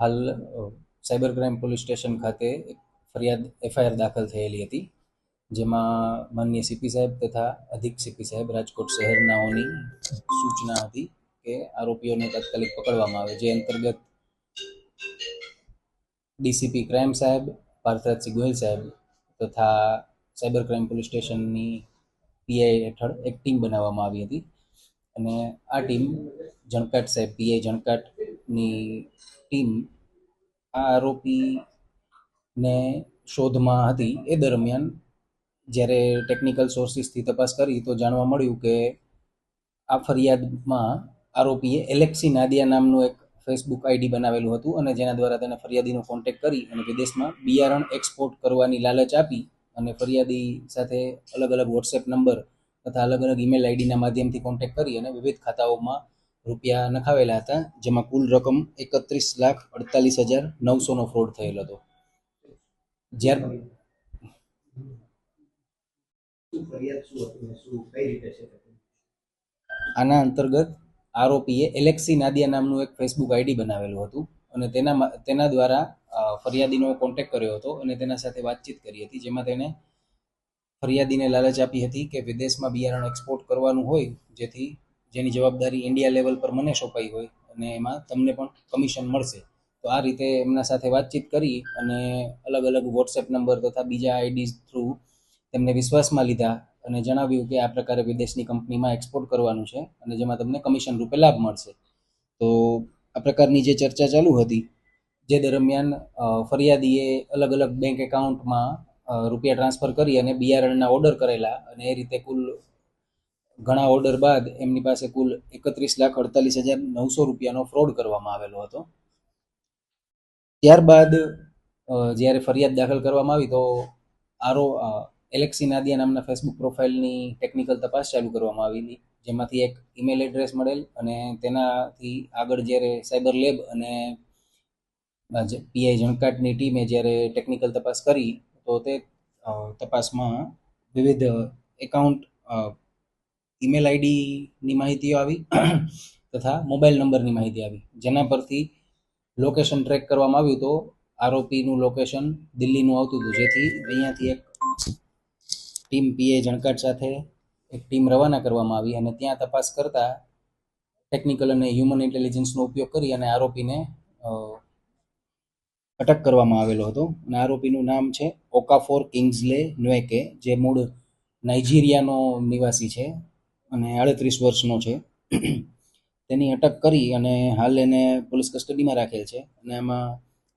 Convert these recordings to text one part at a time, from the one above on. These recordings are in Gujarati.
હાલ સાયબર ક્રાઇમ પોલીસ સ્ટેશન ખાતે એક ફરિયાદ એફઆઈઆર દાખલ થયેલી હતી, જેમાં માનનીય સીપી સાહેબ તથા અધિક સીપી સાહેબ રાજકોટ શહેરનાઓની સૂચના હતી કે આરોપીઓને તાત્કાલિક પકડવામાં આવે, જે અંતર્ગત ડીસીપી ક્રાઇમ સાહેબ પાર્થરાજસિંહ ગોયલ સાહેબ તથા સાયબર ક્રાઇમ પોલીસ સ્ટેશનની પીઆઈ હેઠળ એક ટીમ બનાવવામાં આવી હતી. અને આ ટીમ જણકાટ સાહેબ, પીઆઈ જણકાટની ટીમ આ આરોપીને શોધમાં હતી. એ દરમિયાન જ્યારે ટેકનિકલ સોર્સિસથી તપાસ કરી તો જાણવા મળ્યું કે આ ફરિયાદમાં આરોપીએ એલેક્સી નાદિયા નામનું એક ફેસબુક આઈડી બનાવેલું હતું અને જેના દ્વારા તેને ફરિયાદીનો કોન્ટેક્ટ કરી અને વિદેશમાં બિયારણ એક્સપોર્ટ કરવાની લાલચ આપી અને ફરિયાદી સાથે અલગ અલગ વોટ્સએપ નંબર તથા અલગ અલગ ઈમેલ આઈડીના માધ્યમથી કોન્ટેક્ટ કરી અને વિવિધ ખાતાઓમાં રૂપિયા નખાવેલા હતા, જેમાં કુલ રકમ એકત્રીસ લાખ અડતાલીસ હજાર નવસોનો ફ્રોડ થયેલ હતો? આના અંતર્ગત આરોપીએ એલેક્સી નાદિયા નામનું એક ફેસબુક આઈડી બનાવેલું હતું અને તેના તેના દ્વારા ફરિયાદીનો કોન્ટેક્ટ કર્યો હતો અને તેના સાથે વાતચીત કરી હતી, જેમાં તેને ફરિયાદીને લાલચ આપી હતી કે વિદેશમાં બિયારણ એક્સપોર્ટ કરવાનું હોય, જેથી જેની જવાબદારી ઇન્ડિયા લેવલ પર મને સોંપાઈ હોય અને એમાં તમને પણ કમિશન મળશે. તો આ રીતે એમના સાથે વાતચીત કરી અને અલગ અલગ વોટ્સએપ નંબર તથા બીજા આઈડી થ્રુ તેમને વિશ્વાસમાં લીધા અને જણાવ્યું કે આ પ્રકારે વિદેશની કંપનીમાં એક્સપોર્ટ કરવાનું છે અને જેમાં તમને કમિશન રૂપે લાભ મળશે. તો આ પ્રકારની જે ચર્ચા ચાલુ હતી, જે દરમિયાન ફરિયાદીએ અલગ અલગ બેંક એકાઉન્ટમાં રૂપિયા ટ્રાન્સફર કરી અને બિયારણના ઓર્ડર કરેલા અને એ રીતે કુલ ઘણા ઓર્ડર બાદ એમની પાસે કુલ એકત્રીસ લાખ અડતાલીસ હજાર નવસો રૂપિયાનો ફ્રોડ કરવામાં આવેલો હતો. ત્યારબાદ જ્યારે ફરિયાદ દાખલ કરવામાં આવી તો આરો એલેક્સી નાદિયા નામના ફેસબુક પ્રોફાઇલની ટેકનિકલ તપાસ ચાલુ કરવામાં આવેલી જેમાંથી એક ઈમેલ એડ્રેસ મળેલ અને તેનાથી આગળ જ્યારે સાયબર લેબ અને પીઆઈ જણકાટની ટીમે જ્યારે ટેકનિકલ તપાસ કરી, તો તે તપાસમાં વિવિધ એકાઉન્ટ ઈમેલ આઈડીની માહિતીઓ આવી, તથા મોબાઈલ નંબરની માહિતી આવી. જેના પરથી લોકેશન ટ્રેક કરવામાં આવ્યું તો આરોપીનું લોકેશન દિલ્હીનું આવતું હતું. જેથી અહીંયાથી એક ટીમ પીએ જણકાટ સાથે એક ટીમ રવાના કરવામાં આવી અને ત્યાં તપાસ કરતા ટેકનિકલ અને હ્યુમન ઇન્ટેલિજન્સનો ઉપયોગ કરી અને આરોપીને અટક કરવામાં આવેલો હતો. અને આરોપીનું નામ છે ઓકાફોર કિંગ્સલે નોએકે જે મૂળ નાઇજીરિયાનો નિવાસી છે. અને આડત્રીસ વર્ષનો છે. તેની અટક કરી અને હાલ એને પોલીસ કસ્ટડીમાં રાખેલ છે અને આમાં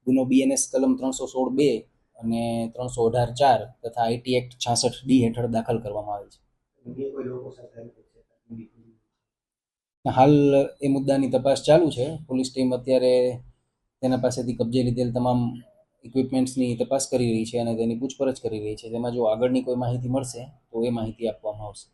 ગુનો બીએનએસ કલમ ત્રણસો સોળ બે અને ત્રણસો અઢાર ચાર તથા આઈટી એક્ટ છાસઠ ડી હેઠળ દાખલ કરવામાં આવેલ છે. હાલ એ મુદ્દાની તપાસ ચાલુ છે. પોલીસ ટીમ અત્યારે તેના પાસેથી કબજે લીધેલ તમામ ઇક્વિપમેન્ટ્સની તપાસ કરી રહી છે અને તેની પૂછપરછ કરી રહી છે. તેમાં જો આગળની કોઈ માહિતી મળશે તો એ માહિતી આપવામાં આવશે.